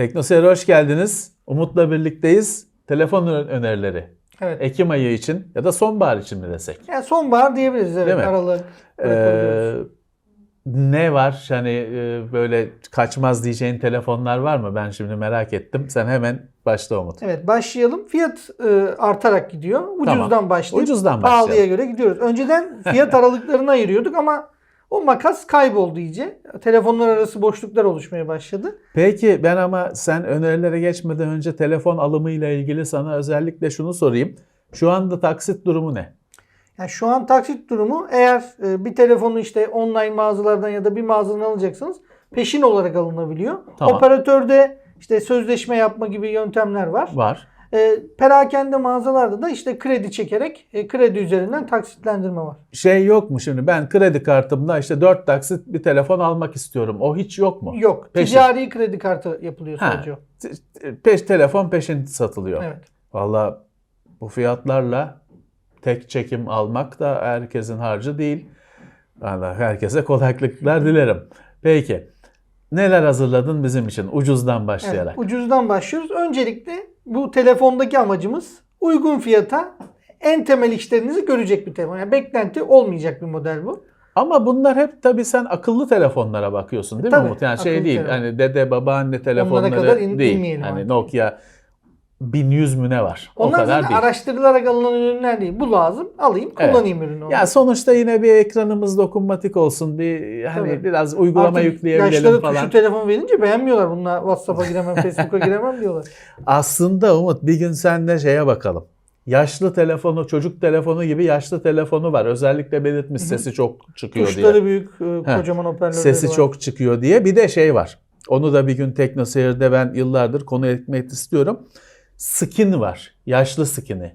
Teknoseyir'e hoş geldiniz. Umut'la birlikteyiz. Telefon önerileri. Evet. Ekim ayı için ya da sonbahar için mi desek? Yani sonbahar diyebiliriz evet Değil mi? aralık. Ee, ne var? Hani e, böyle kaçmaz diyeceğin telefonlar var mı? Ben şimdi merak ettim. Sen hemen başla Umut. Evet başlayalım. Fiyat e, artarak gidiyor. Ucuzdan Tamam. başlayıp Ucuzdan pahalıya başlayalım. göre gidiyoruz. Önceden fiyat aralıklarını ayırıyorduk ama o makas kayboldu iyice. Telefonlar arası boşluklar oluşmaya başladı. Peki ben ama sen önerilere geçmeden önce telefon alımıyla ilgili sana özellikle şunu sorayım. Şu anda taksit durumu ne? Yani şu an taksit durumu eğer e, bir telefonu işte online mağazalardan ya da bir mağazadan alacaksanız peşin olarak alınabiliyor. Tamam. Operatörde işte sözleşme yapma gibi yöntemler var. Var. E, perakende mağazalarda da işte kredi çekerek e, kredi üzerinden taksitlendirme var. Şey yok mu şimdi ben kredi kartımda işte 4 taksit bir telefon almak istiyorum. O hiç yok mu? Yok. Peşin. Ticari kredi kartı yapılıyor Ha. sadece. Peş telefon peşin satılıyor. Evet. Valla bu fiyatlarla tek çekim almak da herkesin harcı değil. Valla herkese kolaylıklar dilerim. Peki neler hazırladın bizim için ucuzdan evet. başlayarak? Ucuzdan başlıyoruz. Öncelikle bu telefondaki amacımız uygun fiyata en temel işlerinizi görecek bir telefon. Yani beklenti olmayacak bir model bu. Ama bunlar hep tabii sen akıllı telefonlara bakıyorsun değil mi Tabii, Umut? Yani şey değil telefon. hani dede babaanne telefonları kadar in- değil. Hani. Nokia 1100 mü ne var? o Onlar kadar zaten değil. araştırılarak alınan ürünler değil. Bu lazım. Alayım, Evet. kullanayım ürünü. Ya sonuçta yine bir ekranımız dokunmatik olsun. Bir hani Tabii. biraz uygulama Artık yükleyebilelim yaşları falan. tuşlu telefon verince beğenmiyorlar. Bunlar WhatsApp'a giremem, Facebook'a giremem diyorlar. Aslında Umut bir gün senle şeye bakalım. Yaşlı telefonu, çocuk telefonu gibi yaşlı telefonu var. Özellikle belirtmiş sesi çok çıkıyor diye. Tuşları büyük, e, kocaman hoparlörleri Sesi var. çok çıkıyor diye. Bir de şey var. Onu da bir gün TeknoSeyir'de ben yıllardır konu etmek istiyorum. Skin var. Yaşlı skin'i.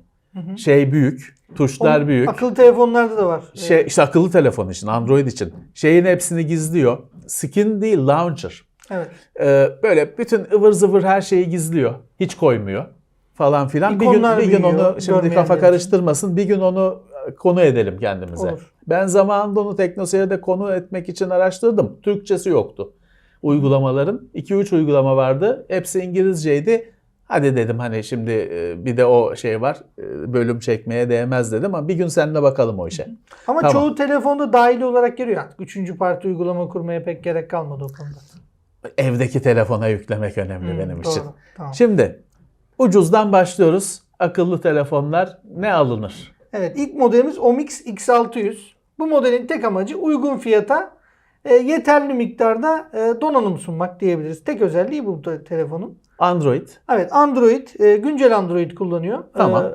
Şey büyük. Tuşlar Onun büyük. Akıllı telefonlarda da var. Şey, işte akıllı telefon için, Android için. Şeyin hepsini gizliyor. Skin değil, launcher. Evet. Ee, böyle bütün ıvır zıvır her şeyi gizliyor. Hiç koymuyor falan filan. Bir gün, İkonlar bir gün büyüyor, onu şimdi kafa için. karıştırmasın. Bir gün onu e, konu edelim kendimize. Olur. Ben zamanında onu TeknoSeyir'de konu etmek için araştırdım. Türkçesi yoktu. Uygulamaların 2-3 uygulama vardı. Hepsi İngilizceydi. Hadi dedim hani şimdi e, bir de o şey var. e, Bölüm çekmeye değmez dedim ama bir gün seninle bakalım o işe. Ama Tamam. çoğu telefonda dahili olarak geliyor artık. Üçüncü parti uygulama kurmaya pek gerek kalmadı o konuda. Evdeki telefona yüklemek önemli Hmm, benim doğru. için. Tamam. Şimdi ucuzdan başlıyoruz. Akıllı telefonlar ne alınır? Evet ilk modelimiz Omix X600. Bu modelin tek amacı uygun fiyata yeterli miktarda e, donanım sunmak diyebiliriz. Tek özelliği bu te- telefonun. Android. Evet Android, e, güncel Android kullanıyor. Tamam. E,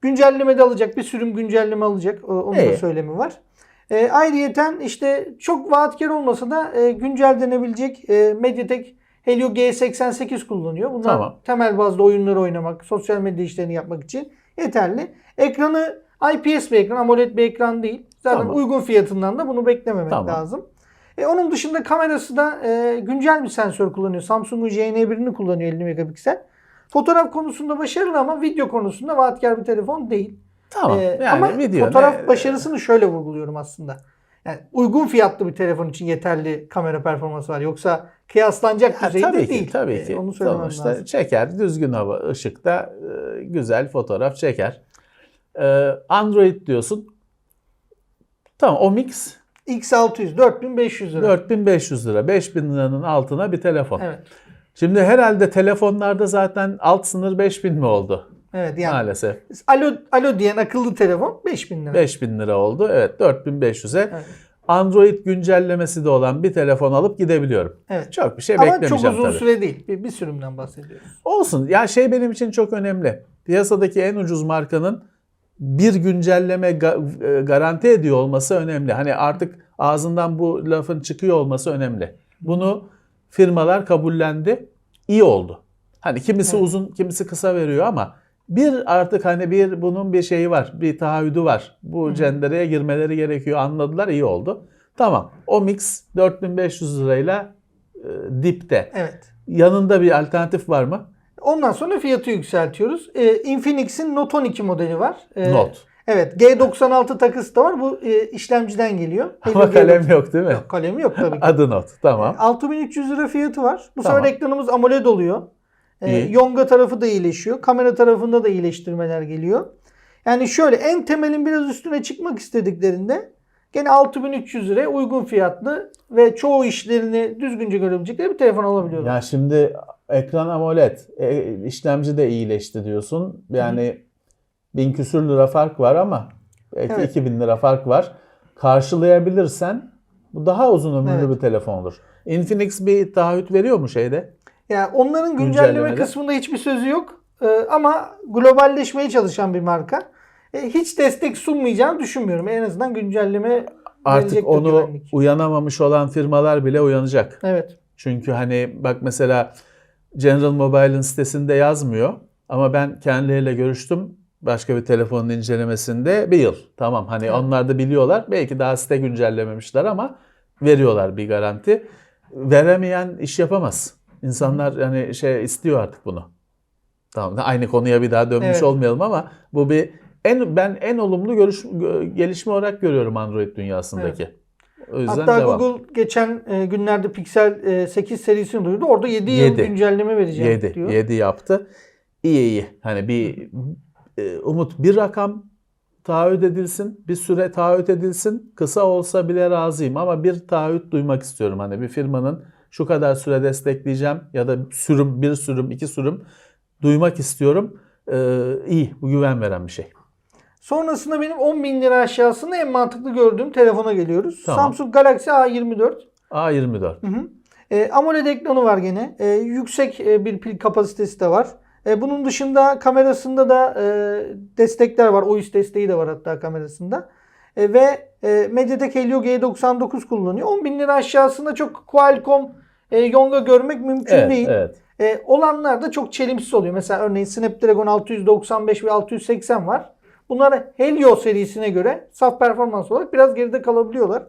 güncelleme de alacak, bir sürüm güncelleme alacak. Onun da söylemi var. E, ayrıyeten işte çok vaatkar olmasa da e, güncel denebilecek e, Mediatek Helio G88 kullanıyor. Bunlar Tamam. temel bazda oyunları oynamak, sosyal medya işlerini yapmak için yeterli. Ekranı IPS bir ekran, AMOLED bir ekran değil. Zaten Tamam. uygun fiyatından da bunu beklememek Tamam. lazım. E, onun dışında kamerası da e, güncel bir sensör kullanıyor. Samsung'un JN1'ini kullanıyor 50 megapiksel. Fotoğraf konusunda başarılı ama video konusunda vaatkar bir telefon değil. Tamam. E, yani ama video fotoğraf ne- başarısını şöyle vurguluyorum aslında. Yani uygun fiyatlı bir telefon için yeterli kamera performansı var. Yoksa kıyaslanacak Ha, düzeyde tabii değil. ki, tabii E, ki. onu söylemem Sonuçta lazım. çeker, düzgün hava, ışıkta e, güzel fotoğraf çeker. E, Android diyorsun. Tamam, o mix X600 4500 lira. 4500 lira, 5000 liranın altına bir telefon. Evet. Şimdi herhalde telefonlarda zaten alt sınır 5000 mi oldu? Evet yani Maalesef. alo alo diyen akıllı telefon 5000 lira. 5000 lira oldu. Evet 4500'e. Evet. Android güncellemesi de olan bir telefon alıp gidebiliyorum. Evet. Çok bir şey Ama çok beklemeyeceğim uzun tabii. süre değil. Bir, bir sürümden bahsediyoruz. Olsun. Ya şey benim için çok önemli. Piyasadaki en ucuz markanın bir güncelleme e, garanti ediyor olması önemli. Hani artık ağzından bu lafın çıkıyor olması önemli. Bunu firmalar kabullendi. İyi oldu. Hani kimisi Evet. uzun, kimisi kısa veriyor ama bir artık hani bir bunun bir şeyi var, bir taahhüdü var. Bu cendereye girmeleri gerekiyor. Anladılar, iyi oldu. Tamam. O mix 4500 lirayla e, dipte. Evet. Yanında bir alternatif var mı? Ondan sonra fiyatı yükseltiyoruz. Ee, Infinix'in Note 12 modeli var. Ee, Note. Evet G96 takısı da var. Bu e, işlemciden geliyor. Ama Helio kalem G96. yok değil mi? Yok, kalemi yok tabii ki. Adı not. Tamam. 6300 lira fiyatı var. Bu Tamam. sefer ekranımız AMOLED oluyor. Ee, İyi. Yonga tarafı da iyileşiyor. Kamera tarafında da iyileştirmeler geliyor. Yani şöyle en temelin biraz üstüne çıkmak istediklerinde gene 6300 liraya uygun fiyatlı ve çoğu işlerini düzgünce görebilecekleri bir telefon alabiliyorlar. Ya şimdi ekran AMOLED, e, işlemci de iyileşti diyorsun. Yani bin küsür lira fark var ama belki Evet. 2000 lira fark var. Karşılayabilirsen bu daha uzun ömürlü Evet. bir telefon olur. Infinix bir taahhüt veriyor mu şeyde? Yani onların güncelleme kısmında hiçbir sözü yok. Ee, ama globalleşmeye çalışan bir marka. Ee, hiç destek sunmayacağını düşünmüyorum. En azından güncelleme Artık onu güvenlik. uyanamamış olan firmalar bile uyanacak. Evet. Çünkü hani bak mesela General Mobile'ın sitesinde yazmıyor ama ben kendileriyle görüştüm başka bir telefonun incelemesinde bir yıl. Tamam hani Evet. onlar da biliyorlar. Belki daha site güncellememişler ama veriyorlar bir garanti. Veremeyen iş yapamaz. İnsanlar yani şey istiyor artık bunu. Tamam aynı konuya bir daha dönmüş Evet. olmayalım ama bu bir en ben en olumlu görüş, gelişme olarak görüyorum Android dünyasındaki. O yüzden Hatta devam. Google geçen e, günlerde Pixel e, 8 serisini duyurdu. Orada 7 yıl Yedi. güncelleme vereceğim 7 diyor. 7 yaptı. İyi iyi. Hani bir e, umut bir rakam taahhüt edilsin, bir süre taahhüt edilsin. Kısa olsa bile razıyım ama bir taahhüt duymak istiyorum. Hani bir firmanın şu kadar süre destekleyeceğim ya da sürüm, bir sürüm, iki sürüm duymak istiyorum. Ee, iyi, bu güven veren bir şey. Sonrasında benim 10 bin lira aşağısında en mantıklı gördüğüm telefona geliyoruz. Tamam. Samsung Galaxy A24. A24. Hı hı. E, AMOLED ekranı var gene. E, yüksek e, bir pil kapasitesi de var. E, bunun dışında kamerasında da e, destekler var. OIS desteği de var hatta kamerasında. E, ve e, MediaTek Helio G99 kullanıyor. 10 bin lira aşağısında çok Qualcomm e, Yonga görmek mümkün Evet, değil. evet. E, olanlar da çok çelimsiz oluyor. Mesela örneğin Snapdragon 695 ve 680 var. Bunlar Helio serisine göre saf performans olarak biraz geride kalabiliyorlar.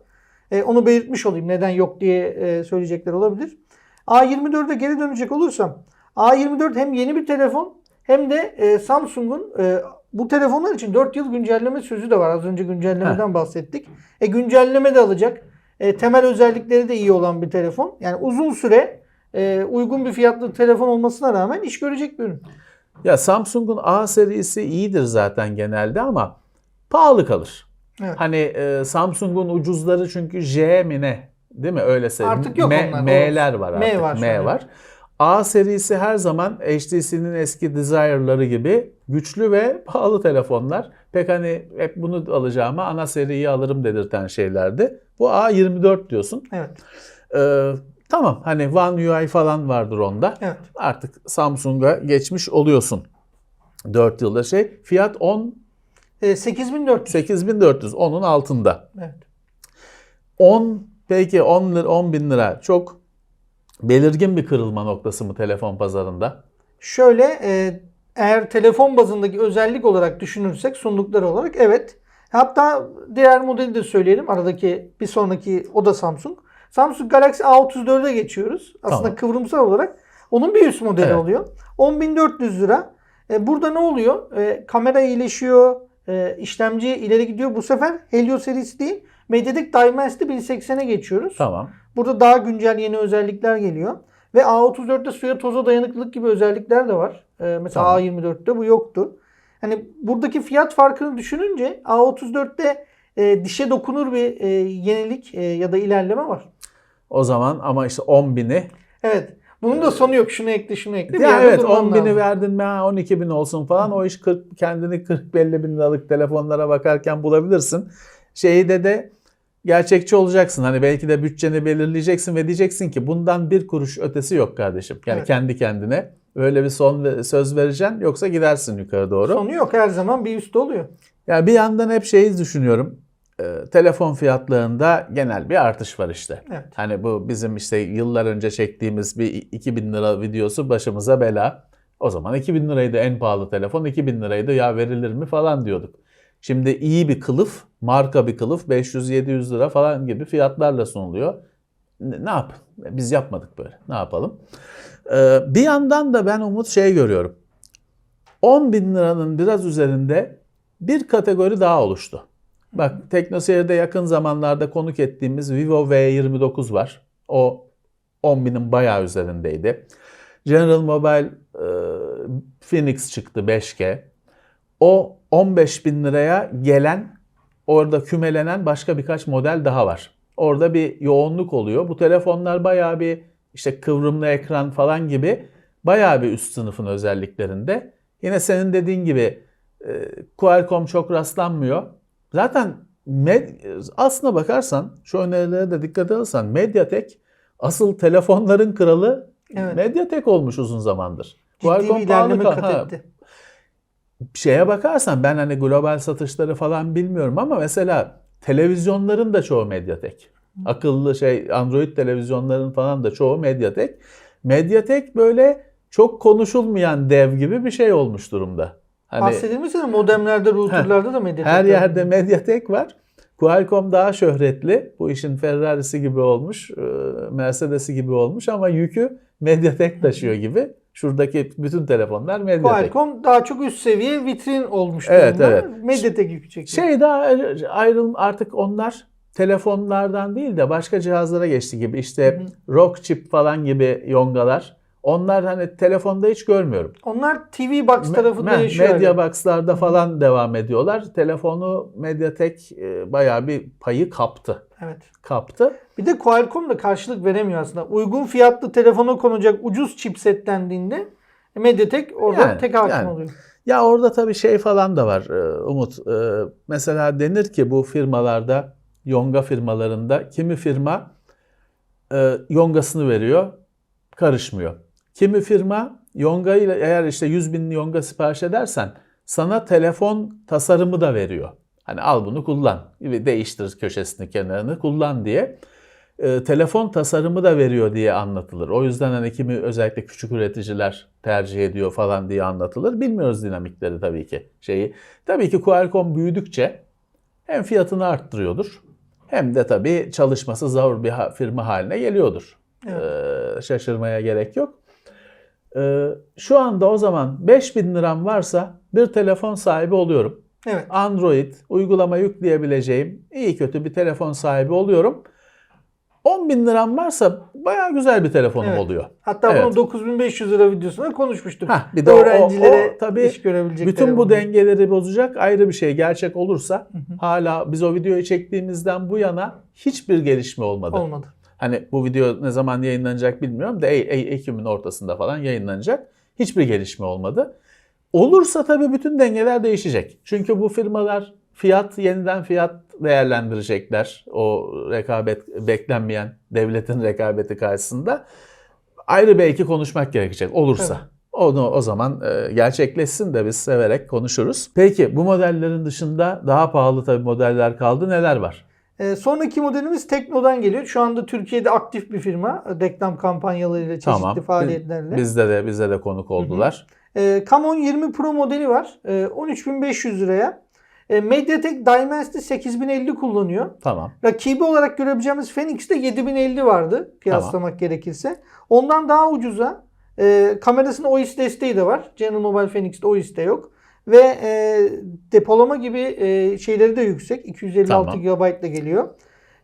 E, onu belirtmiş olayım neden yok diye e, söyleyecekler olabilir. A24'e geri dönecek olursam A24 hem yeni bir telefon hem de e, Samsung'un e, bu telefonlar için 4 yıl güncelleme sözü de var. Az önce güncellemeden bahsettik. E, güncelleme de alacak. E, temel özellikleri de iyi olan bir telefon. Yani uzun süre e, uygun bir fiyatlı telefon olmasına rağmen iş görecek bir ürün. Ya Samsung'un A serisi iyidir zaten genelde ama pahalı kalır. Evet. Hani e, Samsung'un ucuzları çünkü J mi ne? Değil mi? Öyle söyleyeyim. Artık yok M- onlar. M'ler var M artık. var şu M var. A serisi her zaman HTC'nin eski Desire'ları gibi güçlü ve pahalı telefonlar. Pek hani hep bunu alacağıma ana seriyi alırım dedirten şeylerdi. Bu A24 diyorsun. Evet. Ee, tamam hani One UI falan vardır onda. Evet. Artık Samsung'a geçmiş oluyorsun. 4 yılda şey. Fiyat 10 E, 8400. 8400 onun altında. Evet. 10 peki 10 lira 10 bin lira çok belirgin bir kırılma noktası mı telefon pazarında? Şöyle e, eğer telefon bazındaki özellik olarak düşünürsek sundukları olarak evet. Hatta diğer modeli de söyleyelim. Aradaki bir sonraki o da Samsung. Samsung Galaxy A34'e geçiyoruz. Aslında Tamam. kıvrımsal olarak onun bir üst modeli Evet. oluyor. 10.400 lira. E, burada ne oluyor? E, kamera iyileşiyor. E, işlemci ileri gidiyor. Bu sefer Helio serisi değil. MediaTek Dimensity 1080'e geçiyoruz. Tamam. Burada daha güncel yeni özellikler geliyor. Ve A34'te suya toza dayanıklılık gibi özellikler de var. Ee, mesela Tamam. A24'te bu yoktu. Hani buradaki fiyat farkını düşününce A34'te e, dişe dokunur bir e, yenilik e, ya da ilerleme var. O zaman ama işte 10 bini. Evet. Bunun da sonu yok. Şunu ekle, şunu ekle. Ya evet durman 10 bini lazım. verdin mi ha 12 bin olsun falan o iş 40, kendini 40-50 bin liralık telefonlara bakarken bulabilirsin. Şeyde de gerçekçi olacaksın. Hani belki de bütçeni belirleyeceksin ve diyeceksin ki bundan bir kuruş ötesi yok kardeşim. Yani Evet. kendi kendine öyle bir son söz vereceksin yoksa gidersin yukarı doğru. Sonu yok. Her zaman bir üstte oluyor. Ya bir yandan hep şeyi düşünüyorum. Ee, telefon fiyatlarında genel bir artış var işte. Evet. Hani bu bizim işte yıllar önce çektiğimiz bir 2000 lira videosu başımıza bela. O zaman 2000 liraydı en pahalı telefon, 2000 liraydı ya verilir mi falan diyorduk. Şimdi iyi bir kılıf, marka bir kılıf 500-700 lira falan gibi fiyatlarla sunuluyor. Ne, ne yap? Biz yapmadık böyle. Ne yapalım? Ee, bir yandan da ben Umut şey görüyorum. 10 bin liranın biraz üzerinde bir kategori daha oluştu. Bak TeknoSeyir'de yakın zamanlarda konuk ettiğimiz Vivo V29 var. O 10 binin bayağı üzerindeydi. General Mobile e, Phoenix çıktı 5G. O 15 bin liraya gelen orada kümelenen başka birkaç model daha var. Orada bir yoğunluk oluyor. Bu telefonlar bayağı bir işte kıvrımlı ekran falan gibi bayağı bir üst sınıfın özelliklerinde. Yine senin dediğin gibi e, Qualcomm çok rastlanmıyor. Zaten med- aslına bakarsan şu önerilere de dikkat alırsan Mediatek asıl telefonların kralı Evet. Mediatek olmuş uzun zamandır. Ciddi bir ilerleme kat etti. şeye bakarsan ben hani global satışları falan bilmiyorum ama mesela televizyonların da çoğu Mediatek. Akıllı şey Android televizyonların falan da çoğu Mediatek. Mediatek böyle çok konuşulmayan dev gibi bir şey olmuş durumda. Hani Bahsedilmişse de modemlerde, routerlarda da Mediatek. her yerde Mediatek var. Qualcomm daha şöhretli. Bu işin Ferrari'si gibi olmuş, e, Mercedes'i gibi olmuş ama yükü Mediatek taşıyor gibi. Şuradaki bütün telefonlar Mediatek. Qualcomm daha çok üst seviye vitrin olmuş Evet, durumda. evet. Mediatek yükü çekiyor. Şey daha ayrılım artık onlar telefonlardan değil de başka cihazlara geçti gibi. İşte Rock Chip falan gibi yongalar. Onlar hani telefonda hiç görmüyorum. Onlar TV Box tarafında Me- yaşıyor. Hala. Box'larda falan devam ediyorlar. Telefonu Mediatek e, bayağı bir payı kaptı. Evet. Kaptı. Bir de Qualcomm da karşılık veremiyor aslında. Uygun fiyatlı telefona konacak ucuz chipset dendiğinde Mediatek orada Yani, tek hakim yani. oluyor. Ya orada tabii şey falan da var e, Umut. E, Mesela denir ki bu firmalarda, yonga firmalarında kimi firma e, yongasını veriyor, karışmıyor. Kimi firma yonga ile eğer işte 100 bin yonga sipariş edersen sana telefon tasarımı da veriyor. Hani al bunu kullan, değiştir köşesini kenarını kullan diye. E, telefon tasarımı da veriyor diye anlatılır. O yüzden hani kimi özellikle küçük üreticiler tercih ediyor falan diye anlatılır. Bilmiyoruz dinamikleri tabii ki şeyi. Tabii ki Qualcomm büyüdükçe hem fiyatını arttırıyordur hem de tabii çalışması zor bir firma haline geliyordur. Ee, şaşırmaya gerek yok. Ee, şu anda o zaman 5000 liram varsa bir telefon sahibi oluyorum. Evet. Android uygulama yükleyebileceğim iyi kötü bir telefon sahibi oluyorum. 10 bin liram varsa bayağı güzel bir telefonum Evet. oluyor. Hatta Evet. bunu 9500 lira videosunda konuşmuştuk. Hah, bir de Öğrencilere o- o tabii iş görebilecek Bütün bu dengeleri bozacak ayrı bir şey gerçek olursa hala biz o videoyu çektiğimizden bu yana hiçbir gelişme olmadı. olmadı. Hani bu video ne zaman yayınlanacak bilmiyorum da Ey- Ey- Ekim'in ortasında falan yayınlanacak. Hiçbir gelişme olmadı. Olursa tabii bütün dengeler değişecek. Çünkü bu firmalar fiyat yeniden fiyat değerlendirecekler. O rekabet beklenmeyen devletin rekabeti karşısında. Ayrı belki konuşmak gerekecek olursa. Tabii. Onu o zaman e, gerçekleşsin de biz severek konuşuruz. Peki bu modellerin dışında daha pahalı tabii modeller kaldı. Neler var? Ee, sonraki modelimiz Tekno'dan geliyor. Şu anda Türkiye'de aktif bir firma. Reklam kampanyalarıyla, çeşitli Tamam. faaliyetlerle. Bizde de bizde de konuk oldular. Ee, Camon 20 Pro modeli var. Ee, 13.500 liraya. Ee, Mediatek Dimensity 8050 kullanıyor. Tamam. Rakibi olarak görebileceğimiz Phoenix'te 7050 vardı kıyaslamak gerekirse. Ondan daha ucuza e, kamerasının OIS desteği de var. General Mobile Phoenix'te OIS de yok. Ve e, depolama gibi e, şeyleri de yüksek. 256 Tamam. GB ile geliyor.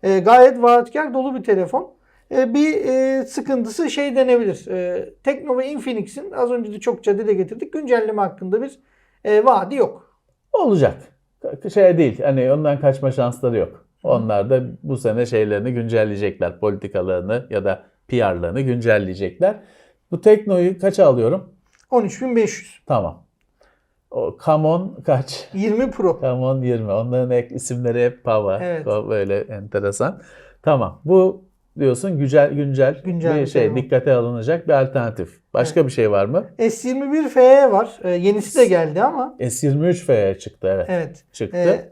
E, gayet vaatkar dolu bir telefon. E, bir e, sıkıntısı şey denebilir. E, Tekno ve Infinix'in az önce de çokça dile getirdik. Güncelleme hakkında bir e, vaadi yok. Olacak. Şey değil. Hani ondan kaçma şansları yok. Onlar da bu sene şeylerini güncelleyecekler. Politikalarını ya da PR'larını güncelleyecekler. Bu Tekno'yu kaça alıyorum? 13.500. Tamam. O Camon kaç? 20 Pro. Camon 20. Onların ek isimleri hep Pava. Evet. O Böyle enteresan. Tamam. Bu diyorsun güncel güncel, Güncel bir bir şey telefon. dikkate alınacak bir alternatif. Başka bir şey var mı? S21 FE var. E, yenisi de geldi ama. S23 FE çıktı evet. Evet. Çıktı.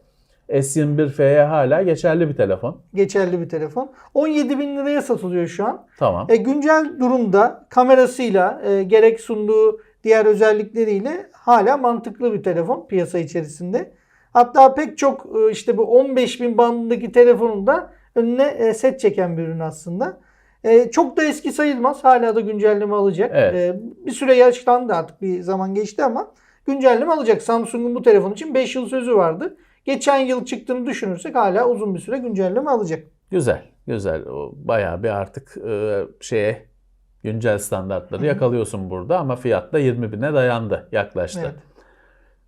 E, S21 FE hala geçerli bir telefon. geçerli bir telefon. 17 bin liraya satılıyor şu an. Tamam. E, güncel durumda kamerasıyla e, gerek sunduğu diğer özellikleriyle hala mantıklı bir telefon piyasa içerisinde. Hatta pek çok e, işte bu 15 bin bandındaki telefonun da önüne e, set çeken bir ürün aslında. E, çok da eski sayılmaz. Hala da güncelleme alacak. Evet. Bir süre yaşlandı artık bir zaman geçti ama güncelleme alacak. Samsung'un bu telefon için 5 yıl sözü vardı. Geçen yıl çıktığını düşünürsek hala uzun bir süre güncelleme alacak. Güzel, güzel. O bayağı bir artık şeye güncel standartları yakalıyorsun burada ama fiyat da 20 bine dayandı, yaklaştı. Evet.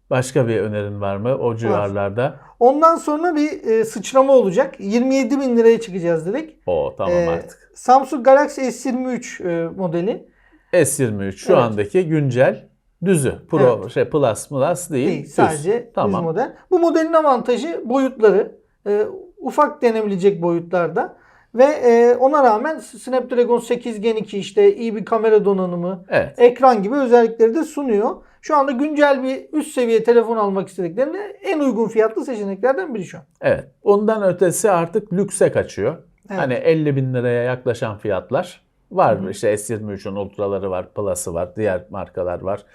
Başka bir önerin var mı o civarlarda? Ondan sonra bir e, sıçrama olacak. 27 bin liraya çıkacağız dedik. O tamam Ee, artık. Samsung Galaxy S23 e, modeli. S23 şu Evet. andaki güncel düzü. Pro şey Plus Plus değil. Değil, düz. sadece düz tamam. model. Bu modelin avantajı boyutları. E, ufak denebilecek boyutlarda. Ve e, ona rağmen Snapdragon 8 Gen 2 işte iyi bir kamera donanımı, Evet. ekran gibi özellikleri de sunuyor. Şu anda güncel bir üst seviye telefon almak istediklerinde en uygun fiyatlı seçeneklerden biri şu an. Evet. Ondan ötesi artık lükse kaçıyor. Evet. Hani 50 bin liraya yaklaşan fiyatlar var. İşte S23'ün ultraları var, Plus'ı var, diğer markalar var.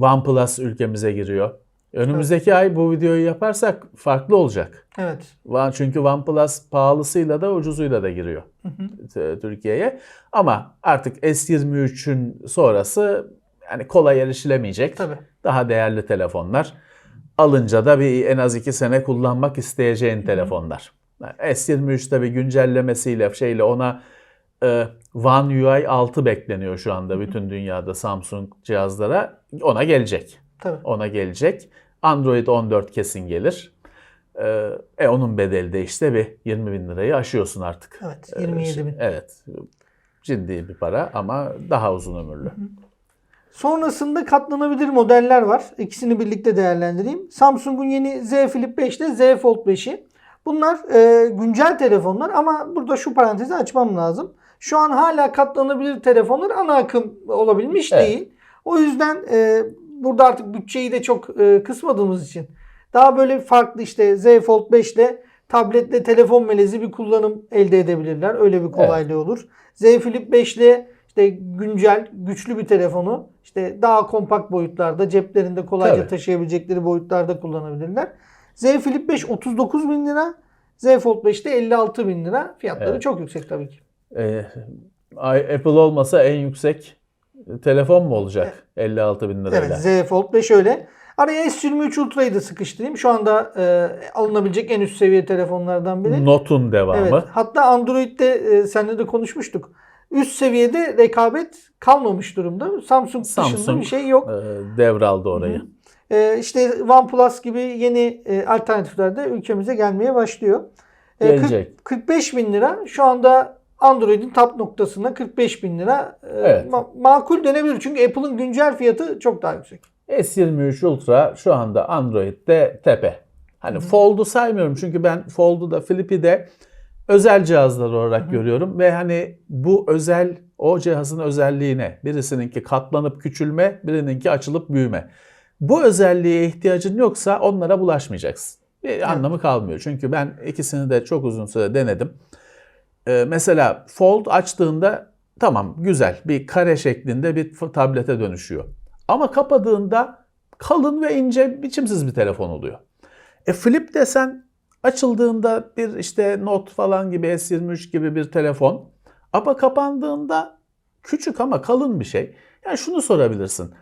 OnePlus ülkemize giriyor. Önümüzdeki ay bu videoyu yaparsak farklı olacak. Evet. Çünkü OnePlus pahalısıyla da ucuzuyla da giriyor Türkiye'ye. Ama artık S23'ün sonrası yani kolay erişilemeyecek. Tabii. Daha değerli telefonlar. Alınca da bir en az iki sene kullanmak isteyeceğin telefonlar. Yani S23 tabii güncellemesiyle şeyle ona e, One UI 6 bekleniyor şu anda bütün dünyada Samsung cihazlara. Ona gelecek. Tabii. Ona gelecek. Android 14 kesin gelir. E, e onun bedeli de işte bir 20 bin lirayı aşıyorsun artık. Evet. E, 27 bin. Evet. Ciddi bir para ama daha uzun ömürlü. Sonrasında katlanabilir modeller var. İkisini birlikte değerlendireyim. Samsung'un yeni Z Flip 5 ile Z Fold 5'i. Bunlar e, güncel telefonlar ama burada şu parantezi açmam lazım. Şu an hala katlanabilir telefonlar ana akım olabilmiş Evet. değil. O yüzden e, burada artık bütçeyi de çok e, kısmadığımız için daha böyle farklı işte Z Fold 5 ile tabletle telefon melezi bir kullanım elde edebilirler. Öyle bir kolaylığı olur. Z Flip 5 ile işte güncel, güçlü bir telefonu işte daha kompakt boyutlarda, ceplerinde kolayca Tabii. taşıyabilecekleri boyutlarda kullanabilirler. Z Flip 5 39 bin lira, Z Fold 5 de 56 bin lira. Fiyatları Evet. çok yüksek tabii ki. E, ay- Apple olmasa en yüksek telefon mu olacak 56 bin lirayla? Evet Z Fold 5 öyle. Araya S23 Ultra'yı da sıkıştırayım. Şu anda e, alınabilecek en üst seviye telefonlardan biri. Not'un devamı. Evet. Hatta Android'de e, seninle de konuşmuştuk. Üst seviyede rekabet kalmamış durumda. Samsung, dışında Samsung, bir şey yok. e, devraldı orayı. E, işte OnePlus gibi yeni e, alternatifler de ülkemize gelmeye başlıyor. E, Gelecek. 45 bin lira şu anda Android'in top noktasında 45 bin lira e, Evet. ma- makul denebilir. Çünkü Apple'ın güncel fiyatı çok daha yüksek. S23 Ultra şu anda Android'de tepe. Hani Fold'u saymıyorum çünkü ben Fold'u da Flip'i de özel cihazlar olarak görüyorum ve hani bu özel o cihazın özelliğine birisininki katlanıp küçülme, birininki açılıp büyüme. Bu özelliğe ihtiyacın yoksa onlara bulaşmayacaksın. Bir anlamı kalmıyor. Çünkü ben ikisini de çok uzun süre denedim. Ee, mesela Fold açtığında tamam güzel bir kare şeklinde bir tablete dönüşüyor. Ama kapadığında kalın ve ince biçimsiz bir telefon oluyor. E Flip desen açıldığında bir işte Note falan gibi S23 gibi bir telefon ama kapandığında küçük ama kalın bir şey. Yani şunu sorabilirsin.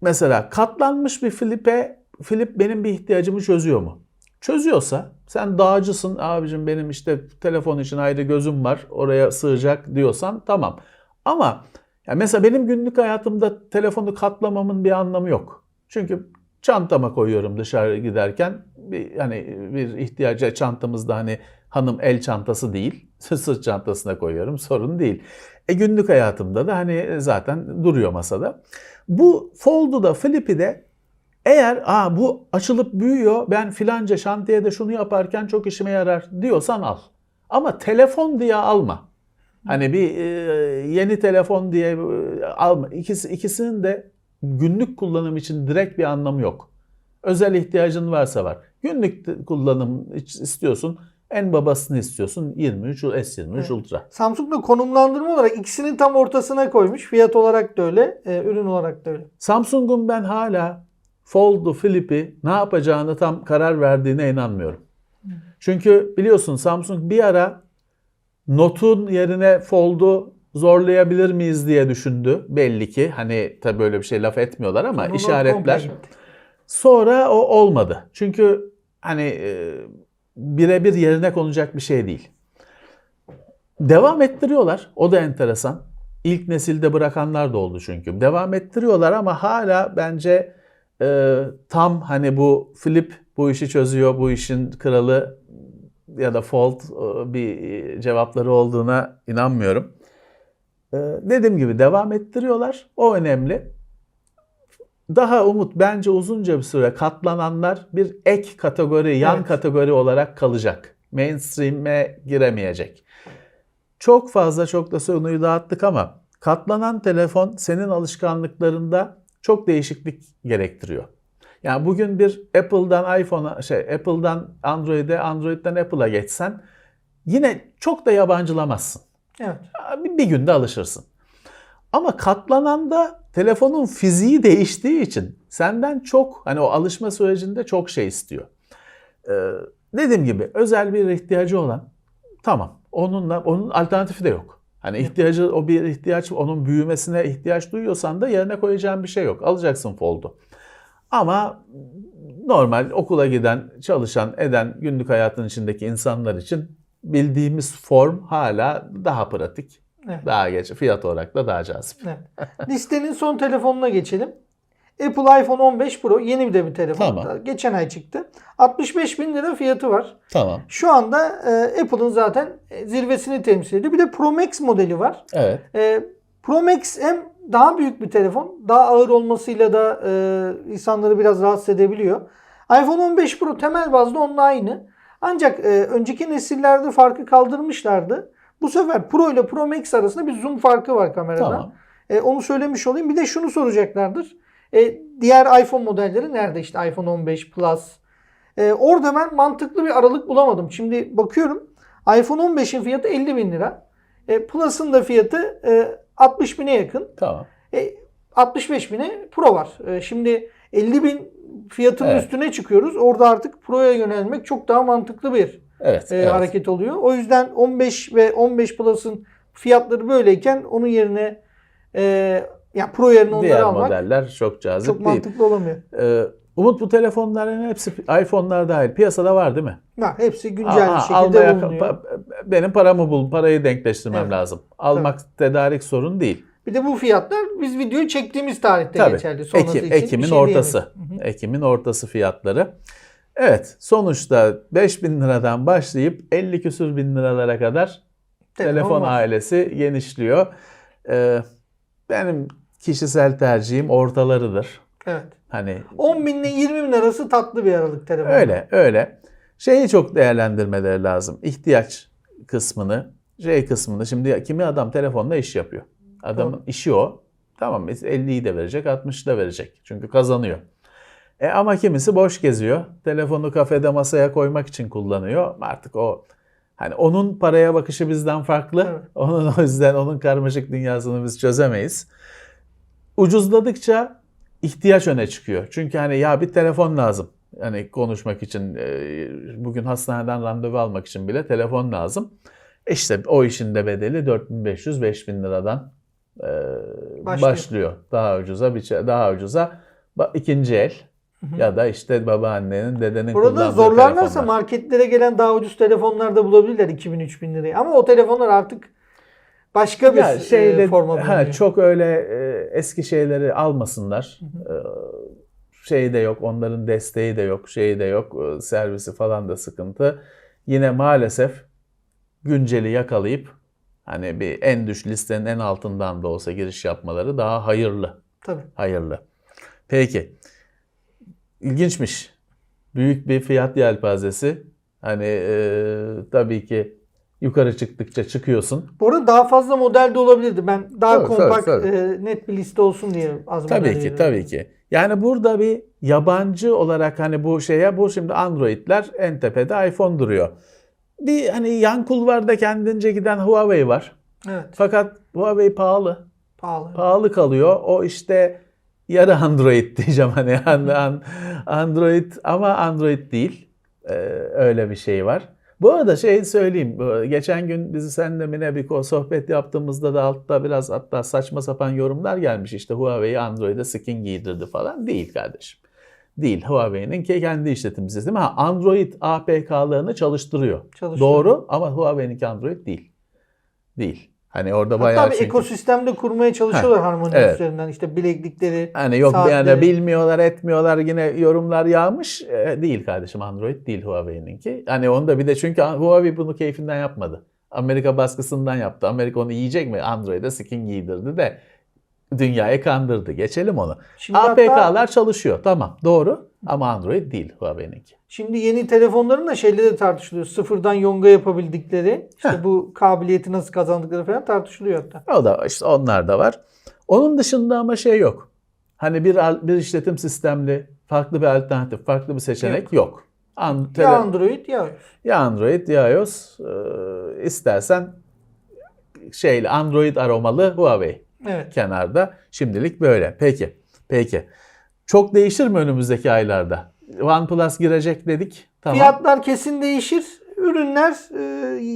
Mesela katlanmış bir Flip'e Flip benim bir ihtiyacımı çözüyor mu? Çözüyorsa sen dağcısın abicim benim işte telefon için ayrı gözüm var oraya sığacak diyorsan tamam. Ama ya mesela benim günlük hayatımda telefonu katlamamın bir anlamı yok. Çünkü çantama koyuyorum dışarı giderken. Bir, hani bir ihtiyaca çantamızda hani hanım el çantası değil. Sırt çantasına koyuyorum sorun değil. E günlük hayatımda da hani zaten duruyor masada. Bu Fold'u da Flip'i de eğer Aa, bu açılıp büyüyor ben filanca şantiyede şunu yaparken çok işime yarar diyorsan al. Ama telefon diye alma. Hani bir e, yeni telefon diye e, alma. İkisi, ikisinin de günlük kullanım için direkt bir anlamı yok. Özel ihtiyacın varsa var. Günlük kullanım istiyorsun. En babasını istiyorsun. 23 S23 Evet. Ultra. Samsung da konumlandırma olarak ikisinin tam ortasına koymuş. Fiyat olarak da öyle, e, ürün olarak da öyle. Samsung'un ben hala Fold'u, Flip'i ne yapacağını tam karar verdiğine inanmıyorum. Çünkü biliyorsun Samsung bir ara Note'un yerine Fold'u zorlayabilir miyiz diye düşündü belli ki. Hani tabii böyle bir şey laf etmiyorlar ama komple işaretler. Sonra o olmadı. Çünkü hani e, birebir yerine konacak bir şey değil. Devam ettiriyorlar. O da enteresan. İlk nesilde bırakanlar da oldu çünkü. Devam ettiriyorlar ama hala bence e, tam hani bu Flip bu işi çözüyor, bu işin kralı ya da Fold e, bir cevapları olduğuna inanmıyorum. E, dediğim gibi devam ettiriyorlar. O önemli. Daha umut bence uzunca bir süre katlananlar bir ek kategori, yan Evet. kategori olarak kalacak. Mainstream'e giremeyecek. Çok fazla çok da konuyu dağıttık ama katlanan telefon senin alışkanlıklarında çok değişiklik gerektiriyor. Yani bugün bir Apple'dan iPhone'a şey Apple'dan Android'e, Android'den Apple'a geçsen yine çok da yabancılamazsın. Evet. Bir, günde alışırsın. Ama katlananda telefonun fiziği değiştiği için senden çok hani o alışma sürecinde çok şey istiyor. Ee, dediğim gibi özel bir ihtiyacı olan tamam onunla onun alternatifi de yok. Hani ihtiyacı o bir ihtiyaç onun büyümesine ihtiyaç duyuyorsan da yerine koyacağın bir şey yok. Alacaksın Fold'u. Ama normal okula giden, çalışan, eden günlük hayatın içindeki insanlar için bildiğimiz form hala daha pratik. Evet. Daha geç, fiyat olarak da daha cazip. Evet. Listenin son telefonuna geçelim. Apple iPhone 15 Pro yeni bir de bir telefon. Tamam. Geçen ay çıktı. 65 bin lira fiyatı var. Tamam. Şu anda e, Apple'ın zaten zirvesini temsil ediyor. Bir de Pro Max modeli var. Evet. E, Pro Max hem daha büyük bir telefon. Daha ağır olmasıyla da e, insanları biraz rahatsız edebiliyor. iPhone 15 Pro temel bazda onunla aynı. Ancak e, önceki nesillerde farkı kaldırmışlardı. Bu sefer Pro ile Pro Max arasında bir zoom farkı var kamerada. Tamam. E, onu söylemiş olayım. Bir de şunu soracaklardır. E, diğer iPhone modelleri nerede? İşte iPhone 15 Plus. E, orada ben mantıklı bir aralık bulamadım. Şimdi bakıyorum. iPhone 15'in fiyatı 50 bin lira. E, Plus'ın da fiyatı e, 60 bine yakın. Tamam. E, 65 bine Pro var. E, şimdi 50 bin fiyatın Evet. üstüne çıkıyoruz. Orada artık Pro'ya yönelmek çok daha mantıklı bir Evet. e, evet. hareket oluyor. O yüzden 15 ve 15 Plus'ın fiyatları böyleyken onun yerine e, ya Pro yerine onları Diğer almak modeller çok cazip çok değil. mantıklı olamıyor. Ee, Umut bu telefonların hepsi iPhone'lar dahil piyasada var değil mi? Ha, hepsi güncel Aa, bir şekilde almaya- bulunuyor. benim paramı bul, parayı denkleştirmem Evet. lazım. Almak tedarik sorun değil. Bir de bu fiyatlar biz videoyu çektiğimiz tarihte Tabii. geçerli. Sonrası Ekim, için Ekim'in şey ortası. diyemeyiz. Ekim'in ortası fiyatları. Evet sonuçta 5000 liradan başlayıp 50 küsür bin liralara kadar Telefon telefon ailesi genişliyor. Ee, benim kişisel tercihim ortalarıdır. Evet. Hani 10 bin ile 20 bin arası tatlı bir aralık telefon. öyle öyle. Şeyi çok değerlendirmeleri lazım. İhtiyaç kısmını, şey kısmını. Şimdi kimi adam telefonla iş yapıyor. Adamın işi o. Tamam 50'yi de verecek, 60'ı da verecek. Çünkü kazanıyor. E ama kimisi boş geziyor. Telefonu kafede masaya koymak için kullanıyor. Artık o hani onun paraya bakışı bizden farklı. Evet. Onun o yüzden onun karmaşık dünyasını biz çözemeyiz. Ucuzladıkça ihtiyaç öne çıkıyor. Çünkü hani ya bir telefon lazım. Hani konuşmak için e, bugün hastaneden randevu almak için bile telefon lazım. E İşte o işin de bedeli 4500-5000 liradan e, Başlıyor. başlıyor. Daha ucuza bir daha ucuza ikinci el ya da işte babaannenin, dedenin Burada kullandığı zorlarlarsa telefonlar. marketlere gelen daha ucuz telefonlar da bulabilirler 2000-3000 liraya. Ama o telefonlar artık başka bir Ya şeyde, e, forma ha, çok öyle e, eski şeyleri almasınlar. E, şeyi de yok, onların desteği de yok, şeyi de yok, e, servisi falan da sıkıntı. Yine maalesef günceli yakalayıp hani bir en düş listenin en altından da olsa giriş yapmaları daha hayırlı. Tabii. Hayırlı. Peki. İlginçmiş. Büyük bir fiyat yelpazesi. Hani e, tabii ki yukarı çıktıkça çıkıyorsun. Bu arada daha fazla model de olabilirdi. Ben daha Tabii, kompakt, tabii, e, net bir liste olsun diye az model Tabii ki, veriyorum. tabii ki. Yani burada bir yabancı olarak hani bu şeye, bu şimdi Android'ler en tepede iPhone duruyor. Bir hani yan kulvarda kendince giden Huawei var. Evet. Fakat Huawei pahalı. Pahalı. Pahalı kalıyor. O işte yarı Android diyeceğim hani An- an- Android ama Android değil. Ee, öyle bir şey var. Bu arada şey söyleyeyim. Geçen gün bizi seninle Mine bir ko- sohbet yaptığımızda da altta biraz hatta saçma sapan yorumlar gelmiş. İşte Huawei Android'e skin giydirdi falan. Değil kardeşim. Değil. Huawei'nin ke- kendi işletim sistemi. Ha, Android APK'larını çalıştırıyor. Çalıştırıyor. Doğru ama Huawei'ninki Android değil. Değil. Hani orada Hatta bayağı bir çünkü- ekosistemde kurmaya çalışıyorlar harmoni evet. üzerinden. İşte bileklikleri, Hani yok saatleri. yani bilmiyorlar etmiyorlar yine yorumlar yağmış. Ee, değil kardeşim Android değil Huawei'ninki. Hani onu da bir de çünkü Huawei bunu keyfinden yapmadı. Amerika baskısından yaptı. Amerika onu yiyecek mi? Android'e skin giydirdi de dünyayı kandırdı. Geçelim onu. Şimdi hatta- APK'lar çalışıyor. Tamam doğru ama Android değil Huawei'ninki. Şimdi yeni telefonların da şeyleri de tartışılıyor. Sıfırdan yonga yapabildikleri, işte Heh. bu kabiliyeti nasıl kazandıkları falan tartışılıyor hatta. O da işte onlar da var. Onun dışında ama şey yok. Hani bir bir işletim sistemli farklı bir alternatif, farklı bir seçenek yok. An- tele- Ya Android ya iOS. Ya Android ya iOS e, istersen şeyle Android aromalı Huawei Evet. kenarda. Şimdilik böyle. Peki. Peki. Çok değişir mi önümüzdeki aylarda? OnePlus girecek dedik. Tamam. Fiyatlar kesin değişir. Ürünler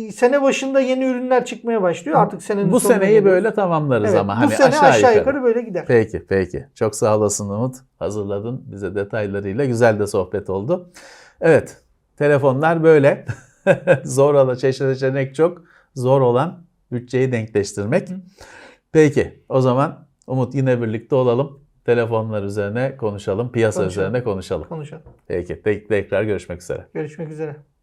e, sene başında yeni ürünler çıkmaya başlıyor. Artık senenin Bu seneyi geliyoruz. böyle tamamlarız Evet, ama bu hani sene aşağı, aşağı, yukarı. yukarı böyle gider. Peki, peki. Çok sağ olasın Umut. Hazırladın bize detaylarıyla. Güzel de sohbet oldu. Evet, telefonlar böyle. zor olan, seçenek çok. Zor olan bütçeyi denkleştirmek. Peki, o zaman Umut yine birlikte olalım. Telefonlar üzerine konuşalım, piyasa Konuşalım. üzerine konuşalım. Konuşalım. Peki, tek- tekrar görüşmek üzere. Görüşmek üzere.